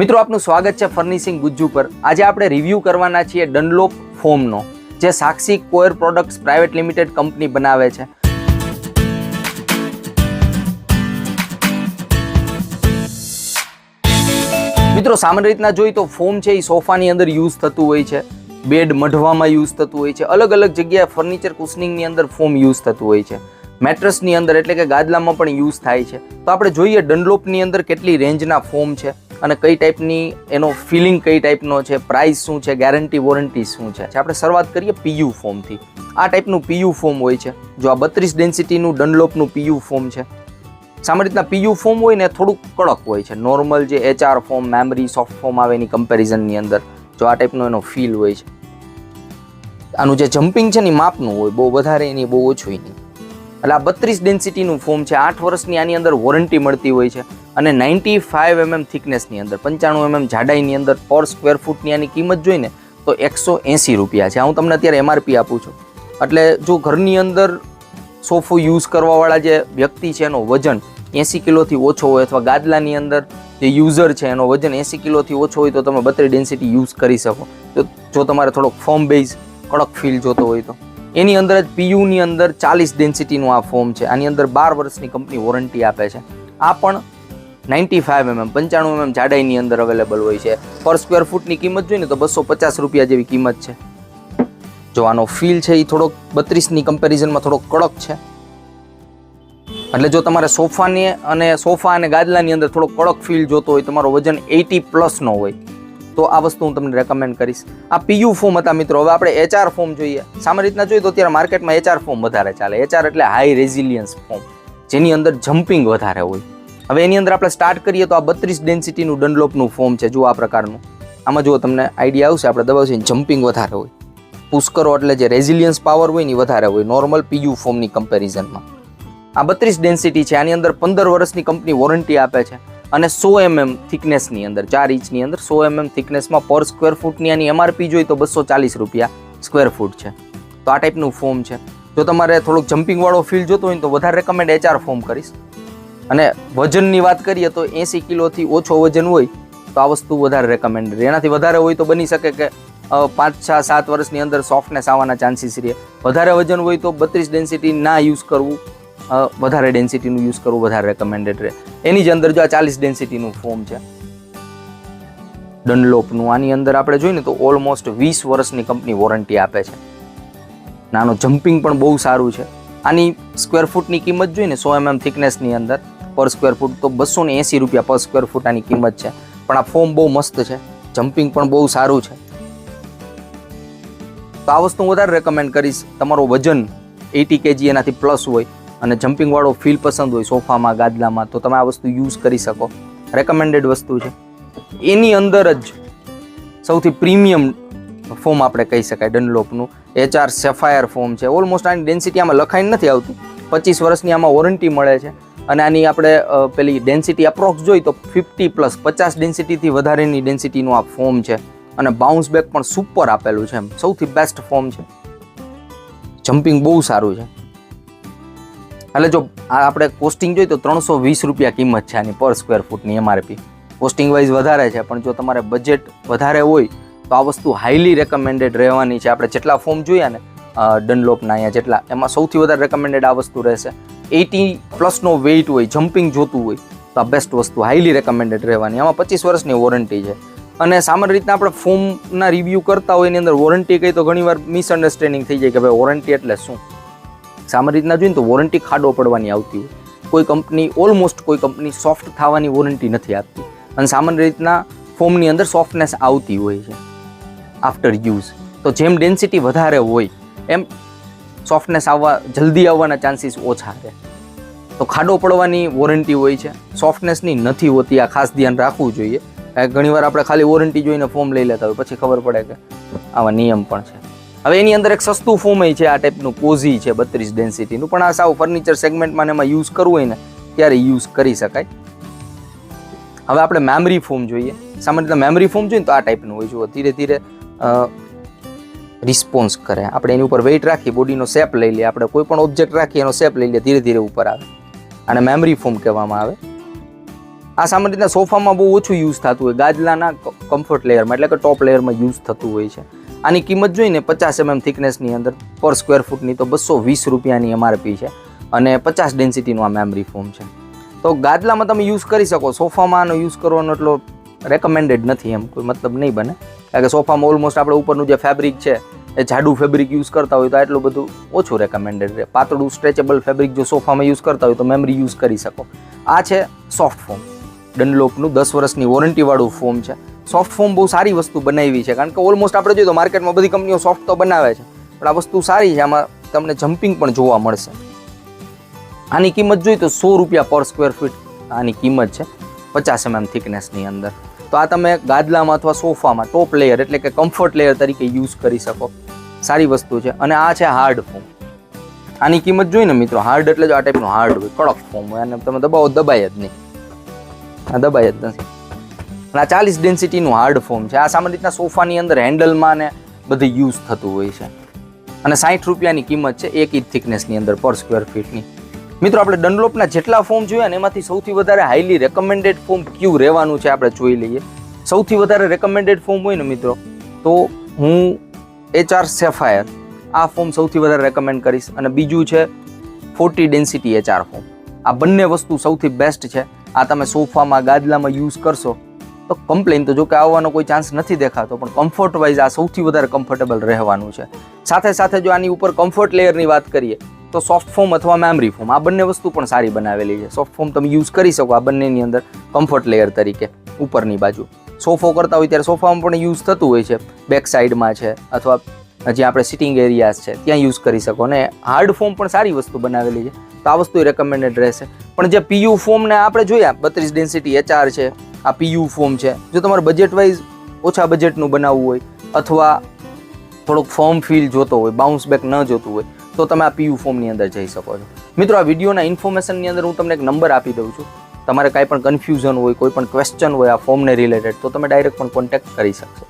મિત્રો, આપનું સ્વાગત છે ફર્નિશિંગ ગુજ્જુ પર. આજે આપણે રિવ્યૂ કરવાના છીએ ડનલોપ ફોમનો, જે Sakshi coir products private limited company બનાવે છે. મિત્રો, સામાન્ય રીતના જોઈએ તો ફોમ છે એ સોફાની અંદર યુઝ થતું હોય છે. બેડ મઢવામાં યુઝ થતું હોય છે. અલગ અલગ જગ્યાએ ફર્નિચર કુશનિંગની અંદર ફોમ યુઝ થતું હોય છે. મેટ્રસની અંદર એટલે કે ગાદલામાં પણ યુઝ થાય છે. તો આપણે જોઈએ ડનલોપની અંદર કેટલી રેન્જના ફોમ છે. અને કઈ ટાઈપની એનો ફિલિંગ કઈ ટાઈપનો છે પ્રાઇસ શું છે ગેરંટી વોરંટી શું છે. આપણે શરૂઆત કરીએ પીયુ ફોર્મથી આ ટાઈપનું પીયુ ફોર્મ હોય છે. જો આ બત્રીસ ડેન્સિટીનું ડનલોપનું પીયુ ફોર્મ છે. સામાન્ય રીતના પીયુ ફોર્મ હોય ને, થોડુંક કડક હોય છે. નોર્મલ જે HR foam memory soft foam આવે એની કમ્પેરિઝનની અંદર. જો આ ટાઈપનો એનો ફીલ હોય છે. આનું જે જમ્પિંગ છે ને માપનું હોય. બહુ વધારે એની બહુ ઓછું નહીં એટલે આ બત્રીસ ડેન્સિટીનું ફોર્મ છે. આઠ વર્ષની આની અંદર વોરંટી મળતી હોય છે. અને નાઇન્ટી ફાઇવ એમએમ થિકનેસની અંદર, પંચાણું એમએમ જાડાઈની અંદર પર સ્ક્વેર ફૂટની આની કિંમત જોઈને તો એકસો એંસી રૂપિયા છે. હું તમને અત્યારે એમઆરપી આપું છું. એટલે જો ઘરની અંદર સોફો યુઝ કરવાવાળા જે વ્યક્તિ છે એનો વજન એંસી કિલોથી ઓછો હોય અથવા ગાદલાની અંદર જે યુઝર છે એનો વજન એંસી કિલોથી ઓછો હોય તો તમે બત્રી ડેન્સિટી યુઝ કરી શકો. તો જો તમારે થોડોક ફોર્મ બેઝ કડક ફીલ જોતો હોય તો. એની અંદર જ પીયુની અંદર ચાલીસ ડેન્સિટીનું આ ફોર્મ છે. આની અંદર બાર વર્ષની કંપની વોરંટી આપે છે. આ પણ નાઇન્ટી ફાઇવ એમએમ, પંચાણું એમએમ જાડાઈની અંદર અવેલેબલ હોય છે. પર સ્ક્વેર ફૂટની કિંમત જોઈએ ને તો બસો પચાસ રૂપિયા જેવી કિંમત છે. જો આનો ફીલ છે એ થોડોક બત્રીસની કમ્પેરિઝનમાં થોડોક કડક છે. એટલે જો તમારે સોફાની અને સોફા અને ગાદલાની અંદર થોડોક કડક ફીલ જોતો હોય, તમારો વજન એટી પ્લસનો હોય, તો આ વસ્તુ હું તમને રેકમેન્ડ કરીશ. આ પીયુ ફોર્મ હતા મિત્રો, હવે આપણે એચઆર ફોર્મ જોઈએ. સામાન્ય રીતના જોઈએ તો અત્યારે માર્કેટમાં એચઆર ફોર્મ વધારે ચાલે. એચઆર એટલે હાઈ રેઝિલિયન્સ ફોર્મ જેની અંદર જમ્પિંગ વધારે હોય. હવે એની અંદર આપણે સ્ટાર્ટ કરીએ તો આ બત્રીસ ડેન્સિટીનું ડનલોપનું ફોર્મ છે, જુઓ આ પ્રકારનું. આમાં જુઓ તમને આઈડિયા આવશે, આપણે દબાવશે જમ્પિંગ વધારે હોય. પુશ કરો એટલે જે રેઝિલિયન્સ પાવર હોય ને વધારે હોય નોર્મલ પીયુ ફોર્મની કમ્પેરિઝનમાં આ બત્રીસ ડેન્સિટી છે, આની અંદર પંદર વર્ષની કંપની વોરંટી આપે છે અને સો એમએમ થિકનેસની અંદર, ચાર ઇંચની અંદર સો એમએમ થિકનેસમાં પર સ્ક્વેર ફૂટની આની એમઆરપી જોઈએ તો બસો ચાલીસ રૂપિયા સ્ક્વેર ફૂટ છે. તો આ ટાઈપનું ફોર્મ છે. જો તમારે થોડુંક જમ્પિંગવાળો ફીલ જોતો હોય તો વધારે રેકમેન્ડ એચઆર ફોર્મ કરીશ. અને વજનની વાત કરીએ તો એંસી કિલોથી ઓછો વજન હોય તો આ વસ્તુ વધારે રેકમેન્ડેડ એનાથી વધારે હોય તો બની શકે કે પાંચ, છ, સાત વર્ષની અંદર સોફ્ટનેસ આવવાના ચાન્સીસ રહે વધારે વજન હોય તો બત્રીસ ડેન્સિટી ના યુઝ કરવું વધારે ડેન્સિટીનું યુઝ કરવું વધારે રેકમેન્ડેડ રહે. એની જ અંદર જો આ ચાલીસ ડેન્સિટીનું ફોર્મ છે. ડનલોપનું આની અંદર આપણે જોઈએ ને તો ઓલમોસ્ટ વીસ વર્ષની કંપની વોરંટી આપે છે. નાનો જમ્પિંગ પણ બહુ સારું છે. આની સ્ક્વેર ફૂટની કિંમત જોઈએ ને સો એમએમ થિકનેસની અંદર પર સ્ક્વેર ફૂટ તો બસો ને એંસી રૂપિયા પર સ્ક્વેર ફૂટ આની કિંમત છે. પણ આ ફોર્મ બહુ મસ્ત છે. જમ્પિંગ પણ બહુ સારું છે. તો આ વસ્તુ હું વધારે રેકમેન્ડ કરીશ. તમારો વજન એટી કેજી એનાથી પ્લસ હોય અને જમ્પિંગવાળો ફીલ પસંદ હોય સોફામાં, ગાદલામાં, તો તમે આ વસ્તુ યુઝ કરી શકો. રેકમેન્ડેડ વસ્તુ છે. એની અંદર જ સૌથી પ્રીમિયમ ફોર્મ આપણે કહી શકાય ડનલોપનું એચઆર સેફાયર ફોર્મ છે. ઓલમોસ્ટ આની ડેન્સિટી આમાં લખાઈ નથી આવતી. પચીસ વર્ષની આમાં વોરંટી મળે છે. અને આની આપણે પેલી ડેન્સિટી અપ્રોક્સ જોઈ તો ફિફ્ટી પ્લસ પચાસ ડેન્સિટીથી વધારેની ડેન્સિટીનું આ ફોર્મ છે. અને બાઉન્સ બેક પણ સુપર આપેલું છે એમ. સૌથી બેસ્ટ ફોર્મ છે. જમ્પિંગ બહુ સારું છે. એટલે જો આપણે કોસ્ટિંગ જોઈએ તો ત્રણસો વીસ રૂપિયા કિંમત છે આની પર સ્ક્વેર ફૂટની એમઆરપી કોસ્ટિંગ વાઇઝ વધારે છે, પણ જો તમારે બજેટ વધારે હોય તો આ વસ્તુ હાઈલી રેકમેન્ડેડ રહેવાની છે. આપણે જેટલા ફોર્મ જોયા ને ડનલોપના અહીંયા જેટલા. એમાં સૌથી વધારે રેકમેન્ડેડ આ વસ્તુ રહેશે. એટી પ્લસનો વેઇટ હોય, જમ્પિંગ જોતું હોય, તો આ બેસ્ટ વસ્તુ હાઈલી રેકમેન્ડેડ રહેવાની. આમાં પચીસ વર્ષની વોરંટી છે. અને સામાન્ય રીતના આપણે ફોર્મના રિવ્યૂ કરતા હોય એની અંદર વોરંટી કહી તો ઘણીવાર મિસઅન્ડરસ્ટેન્ડિંગ થઈ જાય કે ભાઈ વોરંટી એટલે શું? સામાન્ય રીતના જોઈએ તો વોરંટી ખાડો પડવાની આવતી હોય. કોઈ કંપની ઓલમોસ્ટ કોઈ કંપની સોફ્ટ થવાની વોરંટી નથી આપતી. અને સામાન્ય રીતના ફોર્મની અંદર સોફ્ટનેસ આવતી હોય છે. આફ્ટર યુઝ તો જેમ ડેન્સિટી વધારે હોય એમ સોફ્ટનેસ આવવા, જલ્દી આવવાના ચાન્સીસ ઓછા રહે તો ખાડો પડવાની વોરંટી હોય છે. સોફ્ટનેસની નથી હોતી, આ ખાસ ધ્યાન રાખવું જોઈએ. ઘણીવાર આપણે ખાલી વોરંટી જોઈને ફોર્મ લઈ લેતા હોય, પછી ખબર પડે કે આવા નિયમ પણ છે. હવે એની અંદર એક સસ્તું ફોર્મ છે, આ ટાઈપનું કોઝી છે, બત્રીસ ડેન્સિટીનું પણ આ સાવ ફર્નિચર સેગમેન્ટમાં એમાં યુઝ કરવું હોય ને, ત્યારે યુઝ કરી શકાય. હવે આપણે મેમરી ફોર્મ જોઈએ. સામાન્ય રીતે મેમરી ફોર્મ જોઈએ તો આ ટાઈપનું હોય. જુઓ ધીરે ધીરે રિસ્પોન્સ કરે. આપણે એની ઉપર વેઇટ રાખી બોડીનો શેપ લઈ લઈએ. આપણે કોઈ પણ ઓબ્જેક્ટ રાખીએ, એનો શેપ લઈ લઈએ, ધીરે ધીરે ઉપર આવે. અને મેમરી ફોર્મ કહેવામાં આવે. આ સામાન્ય રીતના સોફામાં બહુ ઓછું યુઝ થતું હોય. ગાદલાના કમ્ફર્ટ લેયરમાં એટલે કે ટોપ લેયરમાં યુઝ થતું હોય છે. આની કિંમત જોઈને પચાસ એમએમ થિકનેસની અંદર પર સ્ક્વેર ફૂટની તો બસો વીસ રૂપિયાની એમઆરપી છે. અને પચાસ ડેન્સિટીનું આ મેમરી ફોમ છે. તો ગાદલામાં તમે યુઝ કરી શકો. સોફામાં આનો યુઝ કરવાનો એટલો રેકમેન્ડેડ નથી એમ, કોઈ મતલબ નહીં બને. કારણ કે સોફામાં ઓલમોસ્ટ આપણે ઉપરનું જે ફેબ્રિક છે, એ જાડું ફેબ્રિક યુઝ કરતા હોય તો એટલું બધું ઓછું રેકમેન્ડેડ રહે. પાતળું સ્ટ્રેચેબલ ફેબ્રિક જો સોફામાં યુઝ કરતા હોય તો મેમરી યુઝ કરી શકો. આ છે સોફ્ટ ફોમ ડનલોપનું દસ વર્ષની વોરંટીવાળું ફોમ છે. સોફ્ટ ફોમ બહુ સારી વસ્તુ બનાવી છે, કારણ કે ઓલમોસ્ટ આપણે જોઈએ તો માર્કેટમાં બધી કંપનીઓ સોફ્ટ તો બનાવે છે. પણ આ વસ્તુ સારી છે, આમાં તમને જમ્પિંગ પણ જોવા મળશે. આની કિંમત જોઈએ તો સો રૂપિયા પર સ્ક્વેર ફીટ આની કિંમત છે પચાસ એમએમ થિકનેસની અંદર. તો આ તમે ગાદલામાં અથવા સોફામાં ટોપ લેયર એટલે કે કમ્ફર્ટ લેયર તરીકે યુઝ કરી શકો. સારી વસ્તુ છે. અને આ છે હાર્ડ ફોમ આની કિંમત જોઈને મિત્રો હાર્ડ એટલે જો આ ટાઈપનું હાર્ડ હોય, કડક ફોમ હોય. અને તમે દબાવો, દબાય જ નહીં. આ દબાય જ નથી. અને આ ચાલીસ ડેન્સિટીનું હાર્ડ ફોમ છે. આ સામાન્ય રીતના સોફાની અંદર હેન્ડલમાં ને બધું યુઝ થતું હોય છે. અને સાઠ રૂપિયાની કિંમત છે એક ઇંચ થિકનેસની અંદર પર સ્ક્વેર ફીટની મિત્રો, આપણે ડનલોપના જેટલા ફોર્મ જોયા ને, એમાંથી સૌથી વધારે હાઈલી રેકમેન્ડેડ ફોર્મ કયું રહેવાનું છે આપણે જોઈ લઈએ. સૌથી વધારે રેકમેન્ડેડ ફોર્મ હોય ને મિત્રો, તો હું એચઆર સેફાયર આ ફોર્મ સૌથી વધારે રેકમેન્ડ કરીશ. અને બીજું છે ફોર્ટી ડેન્સિટી એચઆર ફોર્મ આ બંને વસ્તુ સૌથી બેસ્ટ છે. આ તમે સોફામાં, ગાદલામાં યુઝ કરશો, તો કમ્પ્લેન તો જો કે આવવાનો કોઈ ચાન્સ નથી દેખાતો, પણ કમ્ફર્ટ વાઇઝ આ સૌથી વધારે કમ્ફર્ટેબલ રહેવાનું છે. સાથે સાથે જો આની ઉપર કમ્ફર્ટ લેયરની વાત કરીએ તો સોફ્ટ ફોર્મ અથવા મેમરી ફોર્મ આ બંને વસ્તુ પણ સારી બનાવેલી છે. સોફ્ટ ફોર્મ તમે યુઝ કરી શકો આ બંનેની અંદર કમ્ફર્ટ લેયર તરીકે ઉપરની બાજુ. સોફો કરતા હોય ત્યારે સોફામાં પણ યુઝ થતું હોય છે. બેક સાઈડમાં છે અથવા જે આપણે સિટિંગ એરિયાઝ છે ત્યાં યુઝ કરી શકો. અને હાર્ડ ફોર્મ પણ સારી વસ્તુ બનાવેલી છે. તો આ વસ્તુ રેકમેન્ડેડ રહેશે. પણ જે પીયુ ફોર્મને આપણે જોયા, બત્રીસ ડેન્સિટી એચઆર છે, આ પીયુ ફોર્મ છે. જો તમારે બજેટ વાઇઝ ઓછા બજેટનું બનાવવું હોય અથવા થોડોક ફોર્મ ફીલ જોતો હોય બાઉન્સ બેક ન જોતું હોય તો તમે આ પીયુ ફોર્મની અંદર જઈ શકો છો. મિત્રો, આ વિડીયોના ઇન્ફોર્મેશનની અંદર હું તમને એક નંબર આપી દઉં છું. તમારે કાંઈ પણ કન્ફ્યુઝન હોય, કોઈ પણ ક્વેશ્ચન હોય, આ ફોર્મને રિલેટેડ તો તમે ડાયરેક્ટ પણ કોન્ટેક્ટ કરી શકશો.